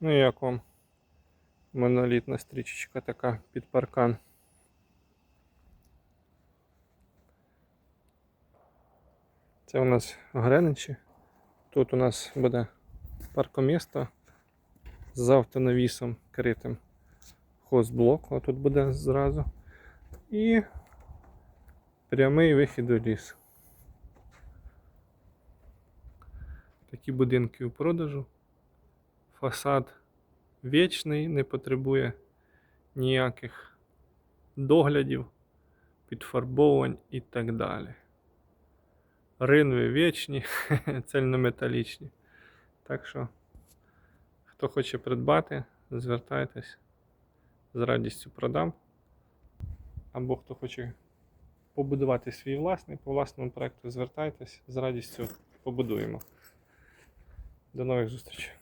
Ну як вам монолітна стрічечка така під паркан. Це у нас Греничі. Тут у нас буде паркомісто з автонавісом критим. Хозблок, отут буде зразу. І прямий вихід у ліс. Такі будинки у продажу. Фасад вічний, не потребує ніяких доглядів, підфарбовань і так далі. Ринви вічні, цельнометалічні. Так що, хто хоче придбати, звертайтесь, з радістю продам. Або хто хоче побудувати свій власний, по власному проекту звертайтесь, з радістю побудуємо. До нових зустрічей.